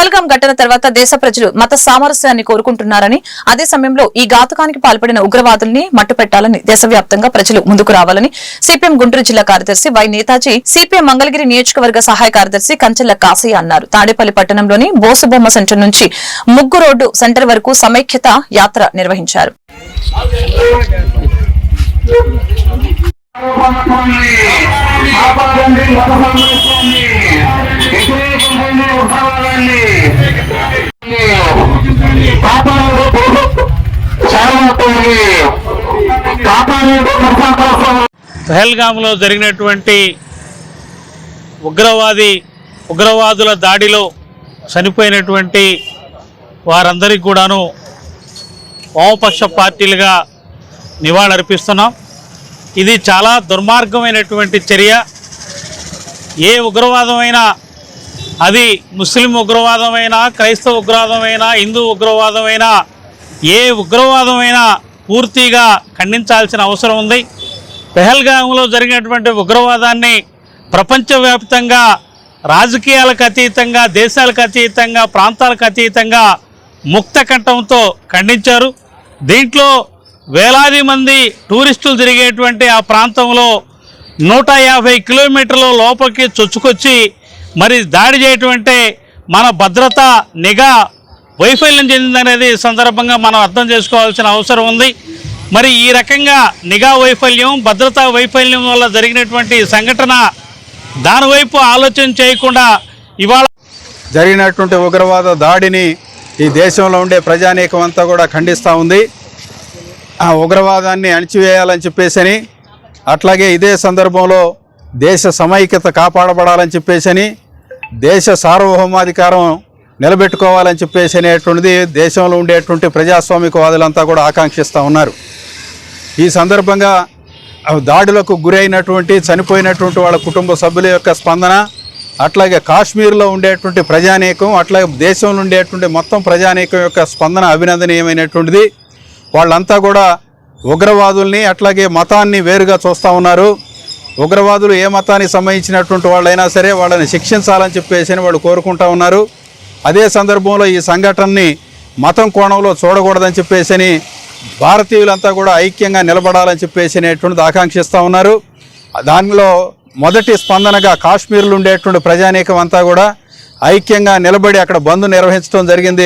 పహల్గాం ఘటన తర్వాత దేశ ప్రజలు మత సామరస్యాన్ని కోరుకుంటున్నారని అదే సమయంలో ఈ ఘాతకానికి పాల్పడిన ఉగ్రవాదుల్ని మట్టుపెట్టాలని దేశవ్యాప్తంగా ప్రజలు ముందుకు రావాలని సిపిఎం గుంటూరు జిల్లా కార్యదర్శి వై నేతాజీ సిపిఎం మంగళగిరి నియోజకవర్గ సహాయ కార్యదర్శి కంచెల్ల కాసయ్య అన్నారు. తాడేపల్లి పట్టణంలోని బోసుబొమ్మ సెంటర్ నుంచి ముగ్గు రోడ్డు సెంటర్ వరకు సమైక్యత యాత్ర నిర్వహించారు. ఆరోపణలతోని మత కాపాడు కాపాడు పహల్గామ్లో జరిగినటువంటి ఉగ్రవాది ఉగ్రవాదుల దాడిలో చనిపోయినటువంటి వారందరికీ కూడాను వామపక్ష పార్టీలుగా నివాళులర్పిస్తున్నాం. ఇది చాలా దుర్మార్గమైనటువంటి చర్య. ఏ ఉగ్రవాదమైనా అది ముస్లిం ఉగ్రవాదమైనా క్రైస్తవ ఉగ్రవాదమైనా హిందూ ఉగ్రవాదమైనా ఏ ఉగ్రవాదమైనా పూర్తిగా ఖండించాల్సిన అవసరం ఉంది. పెహల్గాంలో జరిగినటువంటి ఉగ్రవాదాన్ని ప్రపంచవ్యాప్తంగా రాజకీయాలకు అతీతంగా దేశాలకు అతీతంగా ప్రాంతాలకు అతీతంగా ముక్త కంఠంతో ఖండించారు. దీంట్లో వేలాది మంది టూరిస్టులు తిరిగేటువంటి ఆ ప్రాంతంలో నూట యాభై కిలోమీటర్ల లోపలికి చొచ్చుకొచ్చి మరి దాడి చేయటం అంటే మన భద్రత నిఘా వైఫల్యం చెందిందనేది సందర్భంగా మనం అర్థం చేసుకోవాల్సిన అవసరం ఉంది. మరి ఈ రకంగా నిఘా వైఫల్యం భద్రతా వైఫల్యం వల్ల జరిగినటువంటి సంఘటన దానివైపు ఆలోచన చేయకుండా ఇవాళ జరిగినటువంటి ఉగ్రవాద దాడిని ఈ దేశంలో ఉండే ప్రజానీకం అంతా కూడా ఖండిస్తూ ఉంది. ఆ ఉగ్రవాదాన్ని అణిచివేయాలని చెప్పేసి అట్లాగే ఇదే సందర్భంలో దేశ సమైక్యత కాపాడబడాలని చెప్పేసి దేశ సార్వభౌమాధికారం నిలబెట్టుకోవాలని చెప్పేసి అనేటువంటిది దేశంలో ఉండేటువంటి ప్రజాస్వామికవాదులంతా కూడా ఆకాంక్షిస్తూ ఉన్నారు. ఈ సందర్భంగా ఆ దాడులకు గురైనటువంటి చనిపోయినటువంటి వాళ్ళ కుటుంబ సభ్యుల యొక్క స్పందన అట్లాగే కాశ్మీర్లో ఉండేటువంటి ప్రజానీకం అట్లాగే దేశంలో ఉండేటువంటి మొత్తం ప్రజానీకం యొక్క స్పందన అభినందనీయమైనటువంటిది. వాళ్ళంతా కూడా ఉగ్రవాదుల్ని అట్లాగే మతాన్ని వేరుగా చూస్తూ ఉన్నారు. ఉగ్రవాదులు ఏ మతానికి సంబంధించినటువంటి వాళ్ళైనా సరే వాళ్ళని శిక్షించాలని చెప్పేసి అని వాళ్ళు కోరుకుంటా ఉన్నారు. అదే సందర్భంలో ఈ సంఘటనని మతం కోణంలో చూడకూడదని చెప్పేసి అని భారతీయులంతా కూడా ఐక్యంగా నిలబడాలని చెప్పేసి అనేటువంటిది ఆకాంక్షిస్తూ ఉన్నారు. దానిలో మొదటి స్పందనగా కాశ్మీర్లు ఉండేటువంటి ప్రజానీకం అంతా కూడా ఐక్యంగా నిలబడి అక్కడ బంద్ నిర్వహించడం జరిగింది.